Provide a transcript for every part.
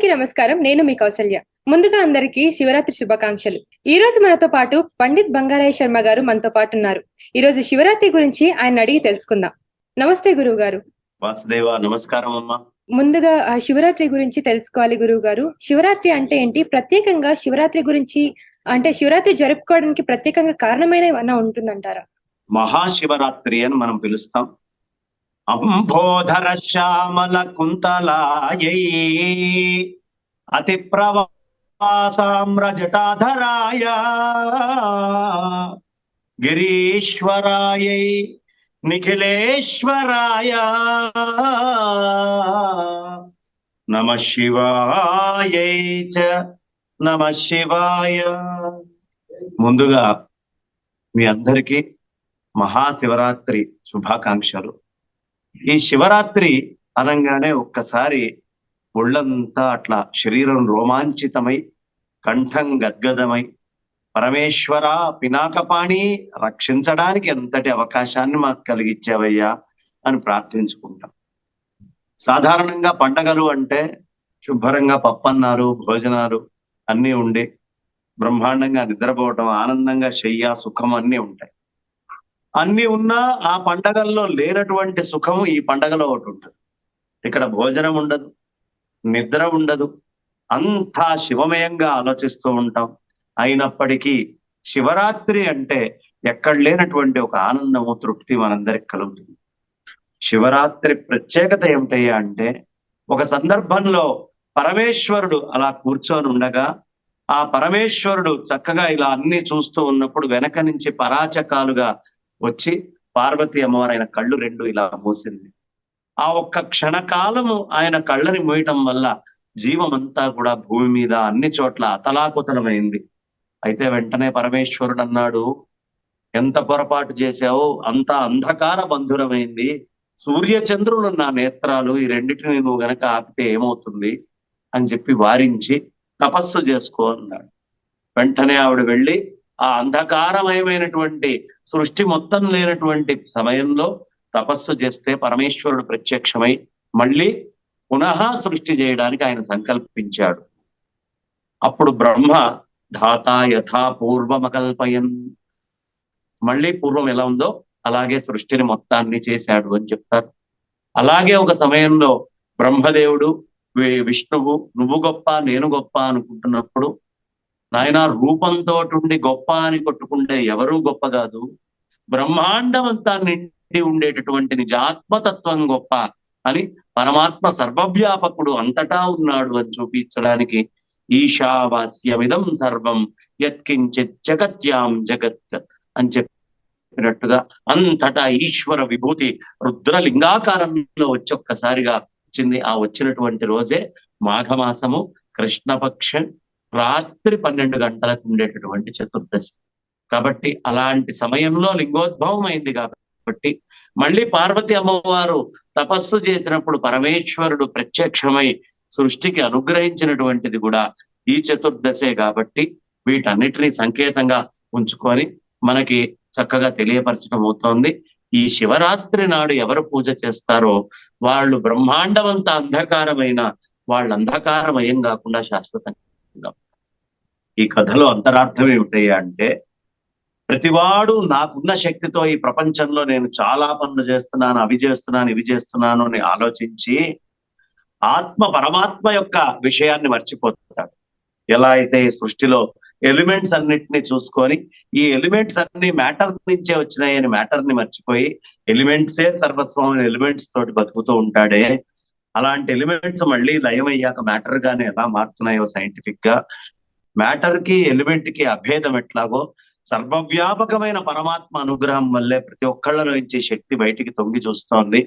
అందరికీ నమస్కారం. నేను మీ కౌసల్య. ముందుగా అందరికీ శివరాత్రి శుభాకాంక్షలు. ఈ రోజు మనతో పాటు పండిత్ బంగారాయ శర్మ గారు మనతో పాటు ఉన్నారు. ఈ రోజు శివరాత్రి గురించి ఆయన అడిగి తెలుసుకుందాం. నమస్తే గురువు గారు వాసుదేవ నమస్కారం అమ్మా. ముందుగా శివరాత్రి గురించి తెలుసుకోవాలి గురువు గారు శివరాత్రి అంటే ఏంటి? ప్రత్యేకంగా శివరాత్రి గురించి అంటే శివరాత్రి జరుపుకోవడానికి ప్రత్యేకంగా కారణమైన ఏమన్నా ఉంటుందంటారా? మహాశివరాత్రి అని మనం పిలుస్తాం. అంబోధర శ్యామల కుంతలాయై అతి ప్రవాసామ్రజటాధరాయ గిరీశ్వరాయై నిఖిలేశ్వరాయ. నమ శివాయై చ నమ శివాయ. ముందుగా మీ అందరికీ మహాశివరాత్రి శుభాకాంక్షలు. ఈ శివరాత్రి అనగానే ఒక్కసారి ఒళ్ళంతా అట్లా శరీరం రోమాంచితమై కంఠం గద్గదమై పరమేశ్వర పినాకపాణి రక్షించడానికి ఎంతటి అవకాశాన్ని మాకు కలిగించావయ్యా అని ప్రార్థించుకుంటాం. సాధారణంగా పండగలు అంటే శుభ్రంగా పప్పన్నారు భోజనాలు అన్నీ ఉండి బ్రహ్మాండంగా నిద్రపోవటం ఆనందంగా శయ్య సుఖం అన్నీ ఉంటాయి. అన్ని ఉన్నా ఆ పండగల్లో లేనటువంటి సుఖము ఈ పండగలో ఒకటి ఉంటుంది. ఇక్కడ భోజనం ఉండదు నిద్ర ఉండదు. అంతా శివమయంగా ఆలోచిస్తూ ఉంటాం. అయినప్పటికీ శివరాత్రి అంటే ఎక్కడ లేనటువంటి ఒక ఆనందము తృప్తి మనందరికి కలుగుతుంది. శివరాత్రి ప్రత్యేకత ఏమిటయ్యా అంటే ఒక సందర్భంలో పరమేశ్వరుడు అలా కూర్చొని ఉండగా ఆ పరమేశ్వరుడు చక్కగా ఇలా అన్ని చూస్తూ ఉన్నప్పుడు వెనక నుంచి పరాచకాలుగా వచ్చి పార్వతి అమ్మవారు ఆయన కళ్ళు రెండు ఇలా మూసింది. ఆ ఒక్క క్షణకాలము ఆయన కళ్ళని మూయటం వల్ల జీవమంతా కూడా భూమి మీద అన్ని చోట్ల అతలాకుతలమైంది. అయితే వెంటనే పరమేశ్వరుడు అన్నాడు ఎంత పొరపాటు చేశావో అంత అంధకార బంధురమైంది. సూర్యచంద్రులు నా నేత్రాలు ఈ రెండింటిని నువ్వు గనక ఆపితే ఏమవుతుంది? అని చెప్పి వారించి తపస్సు చేసుకో అన్నాడు. వెంటనే ఆవిడ వెళ్ళి ఆ అంధకారమయమైనటువంటి సృష్టి మొత్తం లేనటువంటి సమయంలో తపస్సు చేస్తే పరమేశ్వరుడు ప్రత్యక్షమై మళ్ళీ పునః సృష్టి చేయడానికి ఆయన సంకల్పించాడు. అప్పుడు బ్రహ్మ ధాత యథా పూర్వమకల్పయన్. మళ్ళీ పూర్వం ఎలా ఉందో అలాగే సృష్టిని మొత్తాన్ని చేశాడు అని చెప్తారు. అలాగే ఒక సమయంలో బ్రహ్మదేవుడు విష్ణువు నువ్వు గొప్ప నేను గొప్ప అనుకుంటున్నప్పుడు నాయన రూపంతో ఉండి గొప్ప అని కొట్టుకుంటే ఎవరూ గొప్ప కాదు. బ్రహ్మాండం అంతా నిండి ఉండేటటువంటి నిజాత్మతత్వం గొప్ప అని పరమాత్మ సర్వవ్యాపకుడు అంతటా ఉన్నాడు అని చూపించడానికి ఈశావాస్యమిదం సర్వం యత్కించిత్ జగత్యాం జగత్ అని చెప్పినట్టుగా అంతటా ఈశ్వర విభూతి రుద్రలింగాకారంలో వచ్చి ఒక్కసారిగా వచ్చింది. ఆ వచ్చినటువంటి రోజే మాఘమాసము కృష్ణపక్షం రాత్రి పన్నెండు గంటలకు ఉండేటటువంటి చతుర్దశి. కాబట్టి అలాంటి సమయంలో లింగోద్భవం అయింది కాబట్టి మళ్ళీ పార్వతి అమ్మవారు తపస్సు చేసినప్పుడు పరమేశ్వరుడు ప్రత్యక్షమై సృష్టికి అనుగ్రహించినటువంటిది కూడా ఈ చతుర్దశే కాబట్టి వీటన్నిటినీ సంకేతంగా ఉంచుకొని మనకి చక్కగా తెలియపరచడం అవుతోంది ఈ శివరాత్రి నాడు ఎవరు పూజ చేస్తారో వాళ్ళు బ్రహ్మాండమంత అంధకారమైన వాళ్ళ అంధకారమయం కాకుండా శాశ్వతంగా ఈ కథలో అంతరార్థం ఏమిటయ్యా అంటే ప్రతివాడు నాకున్న శక్తితో ఈ ప్రపంచంలో నేను చాలా పనులు చేస్తున్నాను అవి చేస్తున్నాను ఇవి చేస్తున్నాను అని ఆలోచించి ఆత్మ పరమాత్మ యొక్క విషయాన్ని మర్చిపోతాడు. ఎలా అయితే ఈ సృష్టిలో ఎలిమెంట్స్ అన్నిటిని చూసుకొని ఈ ఎలిమెంట్స్ అన్ని మ్యాటర్ నుంచే వచ్చినాయి అని మ్యాటర్ని మర్చిపోయి ఎలిమెంట్సే సర్వస్వం ఎలిమెంట్స్ తోటి బతుకుతూ ఉంటాడే అలాంటి ఎలిమెంట్స్ మళ్ళీ లయమయ్యాక మ్యాటర్ గానే ఎలా మారుతున్నాయో సైంటిఫిక్గా మ్యాటర్కి ఎలిమెంట్కి అభేదం ఎట్లాగో సర్వవ్యాపకమైన పరమాత్మ అనుగ్రహం వల్లే ప్రతి ఒక్కళ్ళలో ఇచ్చే శక్తి బయటికి తొంగి చూస్తోంది.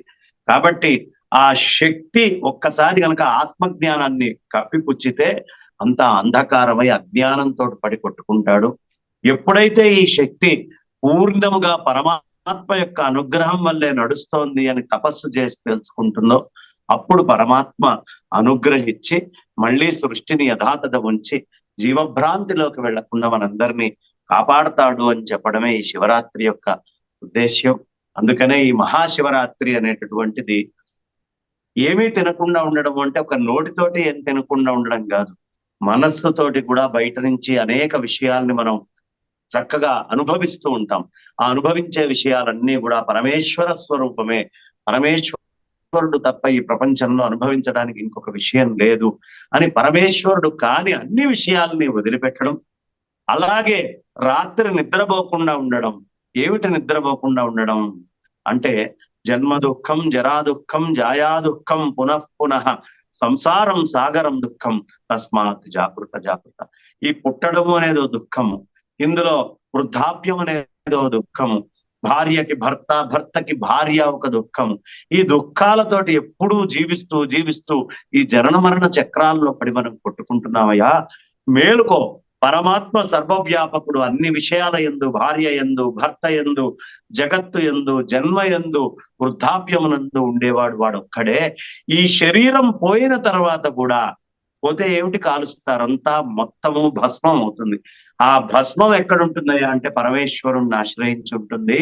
కాబట్టి ఆ శక్తి ఒక్కసారి కనుక ఆత్మజ్ఞానాన్ని కప్పిపుచ్చితే అంత అంధకారమై అజ్ఞానంతో పడి కొట్టుకుంటాడు. ఎప్పుడైతే ఈ శక్తి పూర్ణముగా పరమాత్మ యొక్క అనుగ్రహం వల్లే నడుస్తోంది అని తపస్సు చేసి తెలుసుకుంటుందో అప్పుడు పరమాత్మ అనుగ్రహించి మళ్ళీ సృష్టిని యథాతథ ఉంచి జీవభ్రాంతిలోకి వెళ్ళకుండా మనందరినీ కాపాడతాడు అని చెప్పడమే ఈ శివరాత్రి యొక్క ఉద్దేశ్యం. అందుకనే ఈ మహాశివరాత్రి అనేటటువంటిది ఏమీ తినకుండా ఉండడం అంటే ఒక నోటితోటి ఏం తినకుండా ఉండడం కాదు. మనస్సుతోటి కూడా బయట నుంచి అనేక విషయాల్ని మనం చక్కగా అనుభవిస్తూ ఉంటాం. ఆ అనుభవించే విషయాలన్నీ కూడా పరమేశ్వర స్వరూపమే. పరమేశ్వరుడు తప్ప ఈ ప్రపంచంలో అనుభవించడానికి ఇంకొక విషయం లేదు. అని పరమేశ్వరుడు కాని అన్ని విషయాల్ని వదిలిపెట్టడం అలాగే రాత్రి నిద్రపోకుండా ఉండడం. ఏమిటి నిద్రపోకుండా ఉండడం? అంటే జన్మ దుఃఖం జరా దుఃఖం జాయా దుఃఖం పునః పునః సంసారం సాగరం దుఃఖం తస్మాత్ జాగృత జాగృత ఈ పుట్టడము అనేది దుఃఖము. ఇందులో వృద్ధాప్యం అనేది దుఃఖము. భార్యకి భర్త భర్తకి భార్య ఒక దుఃఖము. ఈ దుఃఖాలతోటి ఎప్పుడూ జీవిస్తూ జీవిస్తూ ఈ జనన మరణ చక్రాల్లో పడి మనం కొట్టుకుంటున్నామయ్యా? మేలుకో. పరమాత్మ సర్వవ్యాపకుడు అన్ని విషయాల ఎందు భార్య ఎందు భర్త ఎందు జగత్తు ఎందు జన్మ ఎందు వృద్ధాప్యమునందు ఉండేవాడు వాడు ఒక్కడే ఈ శరీరం పోయిన తర్వాత కూడా పోతే ఏమిటి కాలుస్తారంతా మొత్తము భస్మం అవుతుంది. ఆ భస్మం ఎక్కడుంటుందయ్యా అంటే పరమేశ్వరుణ్ణి ఆశ్రయించి ఉంటుంది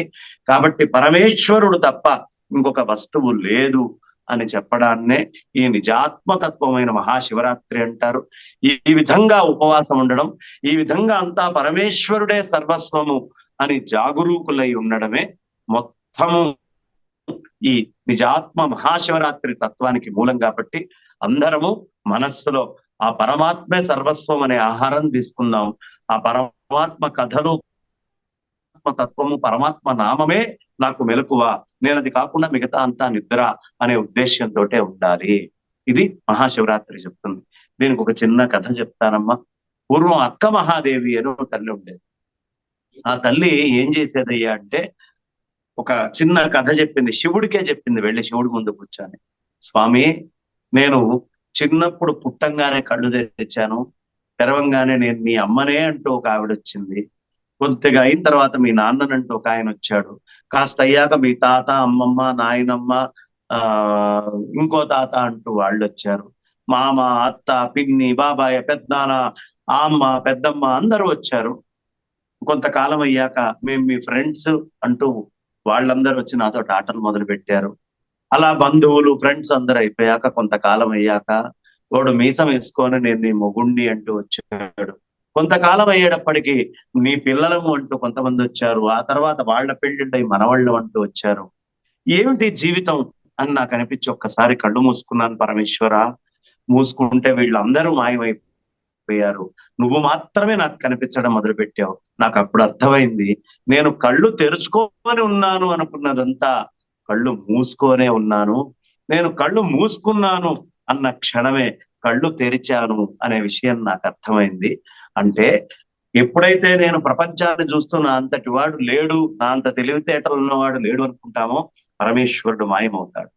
కాబట్టి పరమేశ్వరుడు తప్ప ఇంకొక వస్తువు లేదు. అని చెప్పడాన్నే ఈ నిజాత్మతత్వమైన మహాశివరాత్రి అంటారు. ఈ విధంగా ఉపవాసం ఉండడం ఈ విధంగా అంతా పరమేశ్వరుడే సర్వస్వము అని జాగరూకులై ఉండడమే మొత్తము ఈ నిజాత్మ మహాశివరాత్రి తత్వానికి మూలం కాబట్టి అందరము మనస్సులో ఆ పరమాత్మే సర్వస్వం అనే ఆహారం తీసుకుందాం. ఆ పరమాత్మ కథలు తత్వము పరమాత్మ నామమే నాకు మెలకువ. నేను అది కాకుండా మిగతా అంతా నిద్ర అనే ఉద్దేశంతో ఉండాలి. ఇది మహాశివరాత్రి చెప్తుంది. దీనికి ఒక చిన్న కథ చెప్తానమ్మా. పూర్వం అక్క మహాదేవి అని ఒక తల్లి ఉండేది. ఆ తల్లి ఏం చేసేదయ్యా అంటే ఒక చిన్న కథ చెప్పింది. శివుడికే చెప్పింది వెళ్ళి శివుడి ముందు కూర్చొని. స్వామి నేను చిన్నప్పుడు పుట్టంగానే కళ్ళు తెరిచాను. తెరవంగానే నేను మీ అమ్మనే అంటూ ఒక ఆవిడ వచ్చింది. కొద్దిగా అయిన తర్వాత మీ నాన్ననంటూ ఒక ఆయన వచ్చాడు. కాస్త అయ్యాక మీ తాత అమ్మమ్మ నాయనమ్మ ఆ ఇంకో తాత అంటూ వాళ్ళు వచ్చారు. మామ అత్త పిన్ని బాబాయ్ పెద్దనాన్న అమ్మ పెద్దమ్మ అందరూ వచ్చారు. కొంతకాలం అయ్యాక మేము మీ ఫ్రెండ్స్ అంటూ వాళ్ళందరూ వచ్చి నాతో ఆటలు మొదలు పెట్టారు అలా బంధువులు ఫ్రెండ్స్ అందరు అయిపోయాక కొంతకాలం అయ్యాక వాడు మీసం వేసుకొని నేను నీ మొగుండి అంటూ వచ్చాడు. కొంతకాలం అయ్యేటప్పటికీ మీ పిల్లలము అంటూ కొంతమంది వచ్చారు. ఆ తర్వాత వాళ్ళ పెళ్ళిళ్ళై మనవాళ్ళు అంటూ వచ్చారు. ఏమిటి జీవితం అని నాకు అనిపించి ఒక్కసారి కళ్ళు మూసుకున్నాను పరమేశ్వర. మూసుకుంటే వీళ్ళందరూ మాయమైపోయారు. నువ్వు మాత్రమే నాకు కనిపించడం మొదలుపెట్టావు. నాకు అప్పుడు అర్థమైంది. నేను కళ్ళు తెరుచుకొని ఉన్నాను అనుకున్నదంతా కళ్ళు మూసుకొనే ఉన్నాను. నేను కళ్ళు మూసుకున్నాను అన్న క్షణమే కళ్ళు తెరిచాను అనే విషయం నాకు అర్థమైంది. అంటే ఎప్పుడైతే నేను ప్రపంచాన్ని చూస్తున్న అంతటి వాడు లేడు నా అంత తెలివితేటలు ఉన్నవాడు లేడు అనుకుంటామో పరమేశ్వరుడు మాయమవుతాడు.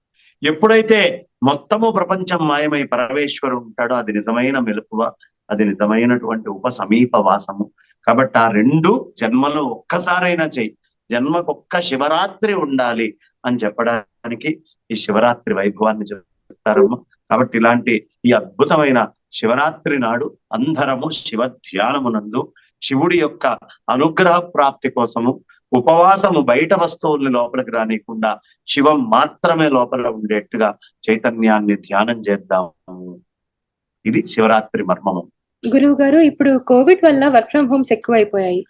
ఎప్పుడైతే మొత్తము ప్రపంచం మాయమై పరమేశ్వరుడు ఉంటాడో అది నిజమైన మెలకువ అది నిజమైనటువంటి ఉప సమీప వాసము. కాబట్టి ఆ రెండు జన్మలో ఒక్కసారైనా చెయ్యి జన్మకొక్క శివరాత్రి ఉండాలి అని చెప్పడానికి ఈ శివరాత్రి వైభవాన్ని చెప్తారమ్మా. కాబట్టి ఇలాంటి ఈ అద్భుతమైన శివరాత్రి నాడు అందరము శివ ధ్యానమునందు శివుడి యొక్క అనుగ్రహ ప్రాప్తి కోసము ఉపవాసము బయట వస్తువుల్ని లోపలికి రానియకుండా శివం మాత్రమే లోపల ఉండేట్టుగా చైతన్యాన్ని ధ్యానం చేద్దాము. ఇది శివరాత్రి మర్మము. గురువు గారు ఇప్పుడు కోవిడ్ వల్ల వర్క్ ఫ్రం హోమ్స్ ఎక్కువైపోయాయి.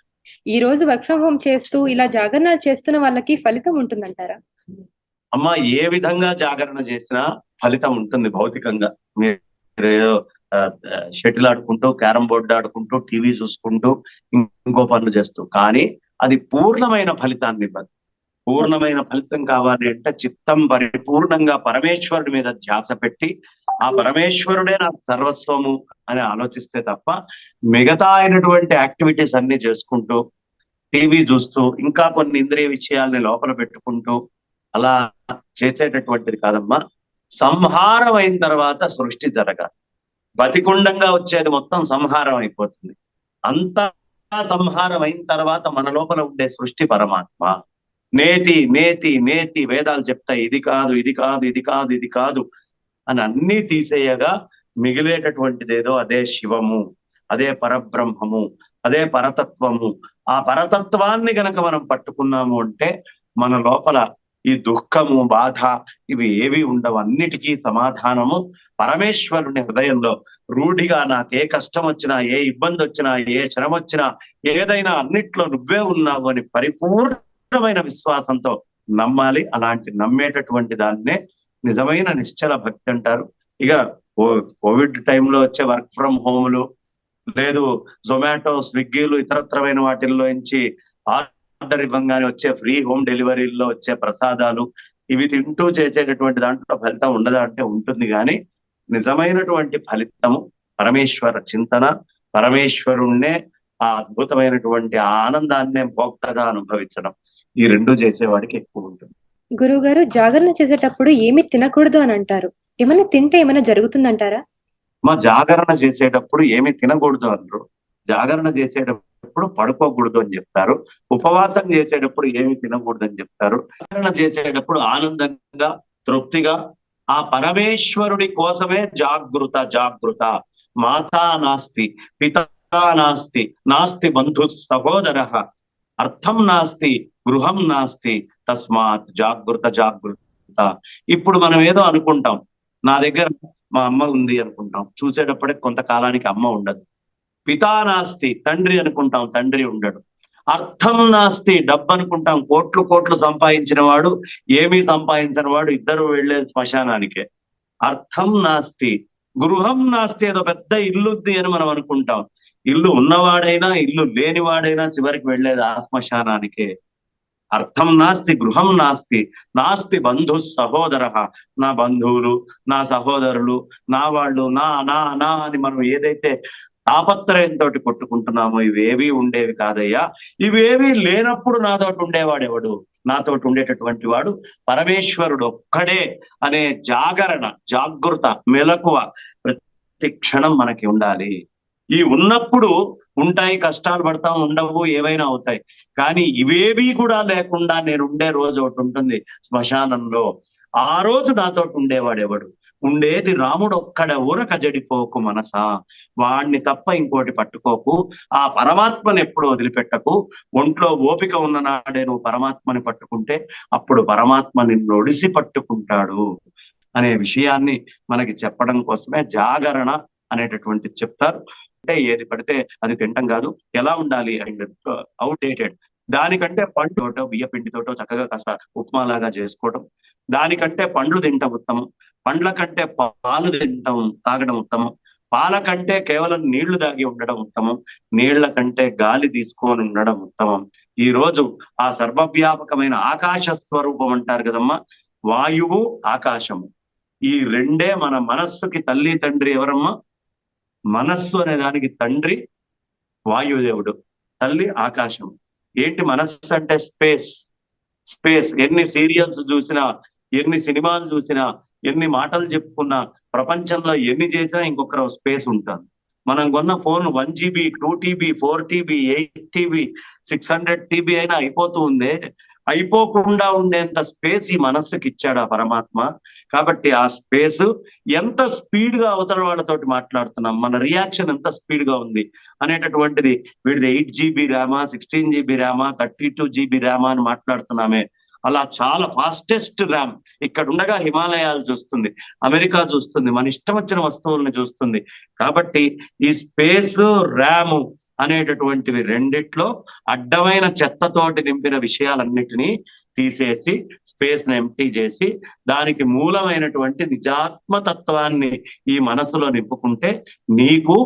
ఈ రోజు వర్క్ ఫ్రం హోమ్ చేస్తూ ఇలా జాగరణ చేస్తున్న వాళ్ళకి ఫలితం ఉంటుందంటారా? అమ్మ ఏ విధంగా జాగరణ చేసినా ఫలితం ఉంటుంది భౌతికంగా. మీరు షటిల్ ఆడుకుంటూ క్యారం బోర్డు ఆడుకుంటూ టీవీ చూసుకుంటూ ఇంకో పనులు చేస్తూ. కానీ అది పూర్ణమైన ఫలితాన్ని ఇవ్వదు. పూర్ణమైన ఫలితం కావాలి అంటే చిత్తం పరిపూర్ణంగా పరమేశ్వరుడి మీద ధ్యాస పెట్టి ఆ పరమేశ్వరుడే నాకు సర్వస్వము అని ఆలోచిస్తే తప్ప మిగతా అయినటువంటి యాక్టివిటీస్ అన్ని చేసుకుంటూ టీవీ చూస్తూ ఇంకా కొన్ని ఇంద్రియ విషయాల్ని లోపల పెట్టుకుంటూ అలా చేసేటటువంటిది కాదమ్మా. సంహారం అయిన తర్వాత సృష్టి జరగాలి బతికుండంగా వచ్చేది మొత్తం సంహారం అయిపోతుంది. అంతా సంహారం అయిన తర్వాత మన లోపల ఉండే సృష్టి పరమాత్మ. నేతి నేతి నేతి వేదాలు చెప్తాయి ఇది కాదు ఇది కాదు ఇది కాదు ఇది కాదు అని అన్ని తీసేయగా మిగిలేటటువంటిది ఏదో అదే శివము అదే పరబ్రహ్మము అదే పరతత్వము. ఆ పరతత్వాన్ని గనక మనం పట్టుకున్నాము అంటే మన లోపల ఈ దుఃఖము బాధ ఇవి ఏవి ఉండవు అన్నిటికీ సమాధానము పరమేశ్వరుని హృదయంలో. రూఢిగా నాకు ఏ కష్టం వచ్చినా ఏ ఇబ్బంది వచ్చినా ఏ శ్రమ వచ్చినా ఏదైనా అన్నిట్లో నువ్వే ఉన్నావు అని పరిపూర్ణమైన విశ్వాసంతో నమ్మాలి. అలాంటి నమ్మేటటువంటి దాన్నే నిజమైన నిశ్చల భక్తి అంటారు. ఇక కో- కోవిడ్ టైంలో వచ్చే వర్క్ ఫ్రమ్ హోమ్లు లేదు జొమాటో స్విగ్గీలు ఇతరత్రమైన వాటిల్లో నుంచి ఆర్డర్ ఇవ్వంగానే వచ్చే ఫ్రీ హోమ్ డెలివరీల్లో వచ్చే ప్రసాదాలు ఇవి తింటూ చేసేటటువంటి దాంట్లో ఫలితం ఉండదా అంటే ఉంటుంది కానీ నిజమైనటువంటి ఫలితము పరమేశ్వర చింతన. పరమేశ్వరుణ్ణే ఆ అద్భుతమైనటువంటి ఆనందాన్నే భోక్తగా అనుభవించడం ఈ రెండు చేసేవాడికి ఎక్కువ ఉంటుంది. గురువు గారు జాగరణ చేసేటప్పుడు ఏమి తినకూడదు అని అంటారు. ఏమైనా తింటే ఏమైనా జరుగుతుందంటారా? మా జాగరణ చేసేటప్పుడు ఏమి తినకూడదు అనరు జాగరణ చేసేటప్పుడు పడుకోకూడదు అని చెప్తారు. ఉపవాసం చేసేటప్పుడు ఏమి తినకూడదు అని చెప్తారు. చేసేటప్పుడు ఆనందంగా తృప్తిగా ఆ పరమేశ్వరుడి కోసమే జాగృత జాగృత మాతా నాస్తి పిత నాస్తి నాస్తి బంధు సహోదర. అర్థం నాస్తి గృహం నాస్తి తస్మాత్ జాగృత జాగృత ఇప్పుడు మనం ఏదో అనుకుంటాం. నా దగ్గర మా అమ్మ ఉంది అనుకుంటాం. చూసేటప్పుడే కొంతకాలానికి అమ్మ ఉండదు. పితా నాస్తి తండ్రి అనుకుంటాం తండ్రి ఉండడు. అర్థం నాస్తి డబ్బు అనుకుంటాం కోట్లు కోట్లు సంపాదించిన వాడు ఏమీ సంపాదించిన వాడు ఇద్దరు వెళ్ళేది శ్మశానానికే. అర్థం నాస్తి గృహం నాస్తి ఏదో పెద్ద ఇల్లుద్ది అని మనం అనుకుంటాం. ఇల్లు ఉన్నవాడైనా ఇల్లు లేనివాడైనా చివరికి వెళ్ళేది ఆ శ్మశానానికే. అర్థం నాస్తి గృహం నాస్తి నాస్తి బంధు సహోదర. నా బంధువులు నా సహోదరులు నా వాళ్ళు నా నా నా అని మనం ఏదైతే తాపత్రయంతో కొట్టుకుంటున్నాము. ఇవేవి ఉండేవి కాదయ్యా. ఇవేవి లేనప్పుడు నాతోటి ఉండేవాడు ఎవడు? నాతోటి ఉండేటటువంటి వాడు పరమేశ్వరుడు ఒక్కడే అనే జాగరణ జాగృత మెలకువ ప్రతి క్షణం మనకి ఉండాలి. ఈ ఉన్నప్పుడు ఉంటాయి కష్టాలు పడతాం ఉండవు ఏవైనా అవుతాయి. కానీ ఇవేవి కూడా లేకుండా నేను ఉండే రోజు ఒకటి ఉంటుంది శ్మశానంలో. ఆ రోజు నాతో ఉండేవాడు ఎవడు? ఉండేది రాముడు ఒక్కడ ఊరక జడిపోకు మనసా. వాణ్ణి తప్ప ఇంకోటి పట్టుకోకు. ఆ పరమాత్మని ఎప్పుడు వదిలిపెట్టకు. ఒంట్లో ఓపిక ఉన్న నాడే నువ్వు పరమాత్మని పట్టుకుంటే అప్పుడు పరమాత్మ నిన్ను ఒడిసి పట్టుకుంటాడు అనే విషయాన్ని మనకి చెప్పడం కోసమే జాగరణ అనేటటువంటి చెప్తారు. అంటే ఏది పడితే అది తింటం కాదు. ఎలా ఉండాలి? అండ్ అవుట్డేటెడ్ దానికంటే పండుతోటో బియ్య పిండితోటో చక్కగా కాస్త ఉప్మా లాగా చేసుకోవటం. దానికంటే పండ్లు తింటాం ఉత్తమం. పండ్ల కంటే పాలు తింటాం తాగడం ఉత్తమం. పాల కంటే కేవలం నీళ్ళు దాగి ఉండడం ఉత్తమం. నీళ్ళ కంటే గాలి తీసుకొని ఉండడం ఉత్తమం. ఈ రోజు ఆ సర్వవ్యాపకమైన ఆకాశ స్వరూపం అంటారు కదమ్మా. వాయువు ఆకాశము. ఈ రెండే మన మనస్సుకి తల్లి తండ్రి ఎవరమ్మా? మనస్సు అనే దానికి తండ్రి వాయుదేవుడు. తల్లి ఆకాశం ఏంటి మనస్సు అంటే స్పేస్? స్పేస్. ఎన్ని సీరియల్స్ చూసినా ఎన్ని సినిమాలు చూసినా ఎన్ని మాటలు చెప్పుకున్నా ప్రపంచంలో ఎన్ని చేసినా ఇంకొకరు స్పేస్ ఉంటుంది మనం కొన్న phone one GB two TB four TB eight TB six hundred TB అయినా అయిపోతూ ఉందే. అయిపోకుండా ఉండేంత స్పేస్ ఈ మనస్సుకి ఇచ్చాడు ఆ పరమాత్మ. కాబట్టి ఆ స్పేస్ ఎంత స్పీడ్గా అవతల వాళ్ళతోటి మాట్లాడుతున్నాం మన రియాక్షన్ ఎంత స్పీడ్గా ఉంది అనేటటువంటిది వీడిది ఎయిట్ జీబీ ర్యామా సిక్స్టీన్ జీబీ ర్యామా థర్టీ టూ జీబీ ర్యామా అని మాట్లాడుతున్నామే. అలా చాలా ఫాస్టెస్ట్ ర్యామ్. ఇక్కడ ఉండగా హిమాలయాలు చూస్తుంది అమెరికా చూస్తుంది మన ఇష్టం వచ్చిన వస్తువుల్ని చూస్తుంది. కాబట్టి ఈ స్పేస్ ర్యామ్ అనేటటువంటివి రెండిట్లో అడ్డమైన చెత్తతోటి నింపిన విషయాలన్నిటినీ తీసేసి స్పేస్ని ఎంటీ చేసి దానికి మూలమైనటువంటి నిజాత్మతత్వాన్ని ఈ మనసులో నింపుకుంటే నీకు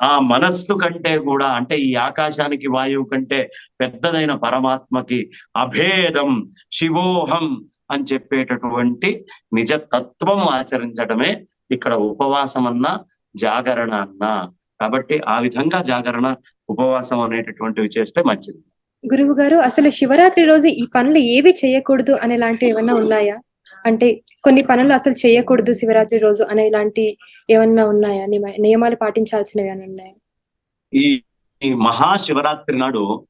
ఆ మనస్సు కంటే కూడా అంటే ఈ ఆకాశానికి వాయువు కంటే పెద్దదైన పరమాత్మకి అభేదం శివోహం అని చెప్పేటటువంటి నిజ తత్వం ఆచరించడమే ఇక్కడ ఉపవాసం అన్నా జాగరణ అన్నా. కాబట్టి ఆ విధంగా జాగరణ ఉపవాసం అనేటటువంటివి చేస్తే మంచిది. గురువు గారు అసలు శివరాత్రి రోజు ఈ పనులు ఏవి చేయకూడదు అనే లాంటివి ఏమన్నా ఉన్నాయా? అంటే కొన్ని పనులు అసలు చేయకూడదు శివరాత్రి రోజు అనే ఇలాంటి ఏమన్నా ఉన్నాయా? నియమ- నియమాలు పాటించాల్సినవి అని ఉన్నాయా? ఈ ఈ మహాశివరాత్రి నాడు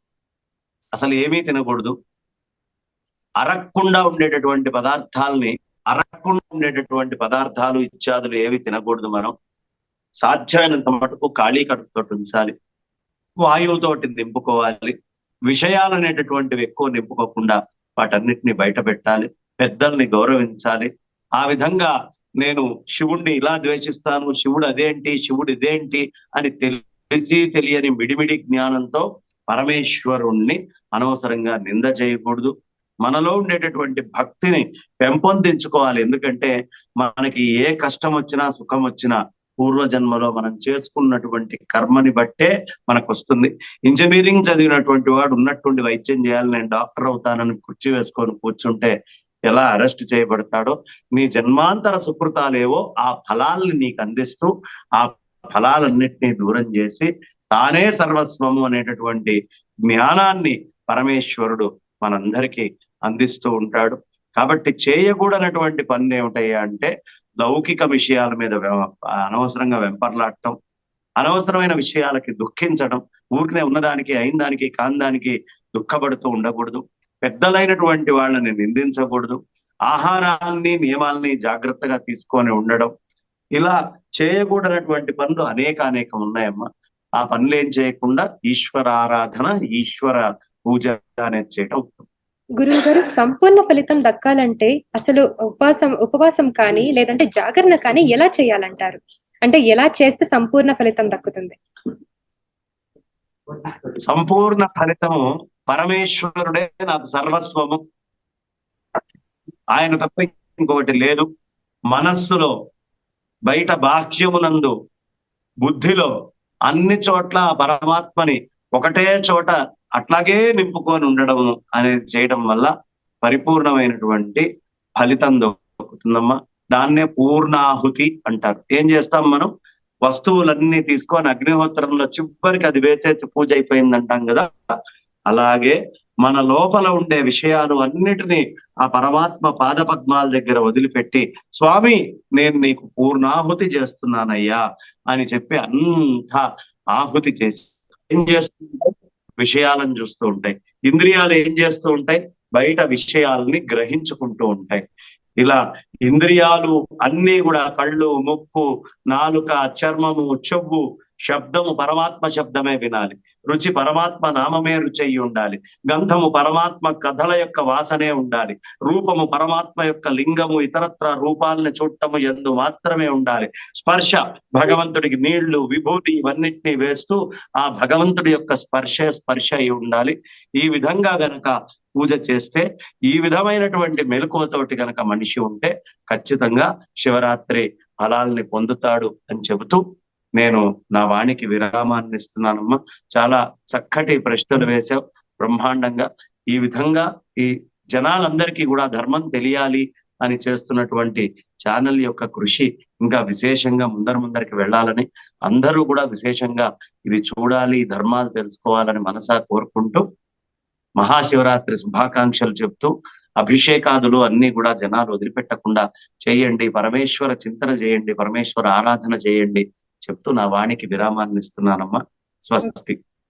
అసలు ఏమీ తినకూడదు. అరక్కుండా ఉండేటటువంటి పదార్థాలని అరక్కుండా ఉండేటటువంటి పదార్థాలు ఇత్యాదులు ఏవి తినకూడదు మనం. సాధ్యమైనంత మటుకు ఖాళీ కడుపుతోటి ఉంచాలి. వాయువుతోటి నింపుకోవాలి. విషయాలు అనేటటువంటివి ఎక్కువ నింపుకోకుండా వాటన్నిటిని బయట పెట్టాలి పెద్దల్ని గౌరవించాలి. ఆ విధంగా నేను శివుణ్ణి ఇలా ద్వేషిస్తాను శివుడు అదేంటి శివుడు ఇదేంటి అని తెలిసి తెలియని మిడిమిడి జ్ఞానంతో పరమేశ్వరుణ్ణి అనవసరంగా నింద చేయకూడదు. మనలో ఉండేటటువంటి భక్తిని పెంపొందించుకోవాలి. ఎందుకంటే మనకి ఏ కష్టం వచ్చినా సుఖం వచ్చినా పూర్వజన్మలో మనం చేసుకున్నటువంటి కర్మని బట్టే మనకు వస్తుంది ఇంజనీరింగ్ చదివినటువంటి వాడు ఉన్నటువంటి వైద్యం చేయాలి నేను డాక్టర్ అవుతానని కుర్చీ వేసుకొని కూర్చుంటే ఎలా అరెస్ట్ చేయబడతాడో నీ జన్మాంతర సుకృతాలేవో ఆ ఫలాల్ని నీకు అందిస్తూ ఆ ఫలాలన్నిటినీ దూరం చేసి తానే సర్వస్వము అనేటటువంటి జ్ఞానాన్ని పరమేశ్వరుడు మనందరికీ అందిస్తూ ఉంటాడు. కాబట్టి చేయకూడనటువంటి పనులు ఏమిటయ్యా అంటే లౌకిక విషయాల మీద వె- అనవసరంగా వెంపర్లాడటం అనవసరమైన విషయాలకి దుఃఖించడం ఊరికనే ఉన్నదానికి అయిన దానికి దానికి దుఃఖపడుతూ ఉండకూడదు. పెద్దలైనటువంటి వాళ్ళని నిందించకూడదు. ఆహారాన్ని నియమాల్ని జాగ్రత్తగా తీసుకొని ఉండడం. ఇలా చేయకూడనటువంటి పనులు అనేక అనేకం ఉన్నాయమ్మా. ఆ పనులు ఏం చేయకుండా ఈశ్వర ఆరాధన ఈశ్వర పూజ అనేది చేయడం ఉత్తమం. గురువు గారు సంపూర్ణ ఫలితం దక్కాలంటే అసలు ఉపవాసం ఉపవాసం కానీ లేదంటే జాగరణ కానీ ఎలా చేయాలంటారు? అంటే ఎలా చేస్తే సంపూర్ణ ఫలితం దక్కుతుంది? సంపూర్ణ ఫలితము పరమేశ్వరుడే నాకు సర్వస్వము. ఆయన తప్ప ఇంకొకటి లేదు. మనస్సులో బయట బాహ్యమునందు బుద్ధిలో అన్ని చోట్ల ఆ పరమాత్మని ఒకటే చోట అట్లాగే నింపుకొని ఉండడం అనేది చేయడం వల్ల పరిపూర్ణమైనటువంటి ఫలితం దొరుకుతుందమ్మా. దాన్నే పూర్ణాహుతి అంటారు. ఏం చేస్తాం మనం? వస్తువులన్నీ తీసుకొని అగ్నిహోత్రంలో చివరికి అది వేసేసి పూజ అయిపోయింది అంటాం కదా. అలాగే మన లోపల ఉండే విషయాలు అన్నిటినీ ఆ పరమాత్మ పాదపద్మాల దగ్గర వదిలిపెట్టి స్వామి నేను నీకు పూర్ణాహుతి చేస్తున్నానయ్యా అని చెప్పి అంతా ఆహుతి చేసి ఏం చేస్తున్నాడు విషయాలను చూస్తూ ఉంటాయి. ఇంద్రియాలు ఏం చేస్తూ ఉంటాయి? బయట విషయాల్ని గ్రహించుకుంటూ ఉంటాయి. ఇలా ఇంద్రియాలు అన్ని కూడా కళ్ళు ముక్కు నాలుక చర్మము చెవ్వు శబ్దము పరమాత్మ శబ్దమే వినాలి. రుచి పరమాత్మ నామమే రుచి అయి ఉండాలి. గంధము పరమాత్మ కథల యొక్క వాసనే ఉండాలి. రూపము పరమాత్మ యొక్క లింగము ఇతరత్ర రూపాలను చూడటము ఎందు మాత్రమే ఉండాలి. స్పర్శ భగవంతుడికి నీళ్ళు విభూతి ఇవన్నిటినీ వేస్తూ ఆ భగవంతుడి యొక్క స్పర్శే స్పర్శ అయి ఉండాలి. ఈ విధంగా గనక పూజ చేస్తే ఈ విధమైనటువంటి మెలకువతోటి గనక మనిషి ఉంటే ఖచ్చితంగా శివరాత్రి ఫలాల్ని పొందుతాడు అని చెబుతూ నేను నా వాణికి విరామాన్ని ఇస్తున్నానమ్మా చాలా చక్కటి ప్రశ్నలు వేశావు. బ్రహ్మాండంగా. ఈ విధంగా ఈ జనాలందరికీ కూడా ధర్మం తెలియాలి అని చేస్తున్నటువంటి ఛానల్ యొక్క కృషి ఇంకా విశేషంగా ముందర ముందరికి వెళ్ళాలని అందరూ కూడా విశేషంగా ఇది చూడాలి ధర్మాలు తెలుసుకోవాలని మనసా కోరుకుంటూ మహాశివరాత్రి శుభాకాంక్షలు చెప్తూ అభిషేకాదులు అన్ని కూడా జనాలు వదిలిపెట్టకుండా చేయండి పరమేశ్వర చింతన చేయండి పరమేశ్వర ఆరాధన చేయండి చెప్తూ నా వాణికి విరామాన్ని ఇస్తున్నానమ్మా. స్వస్తి.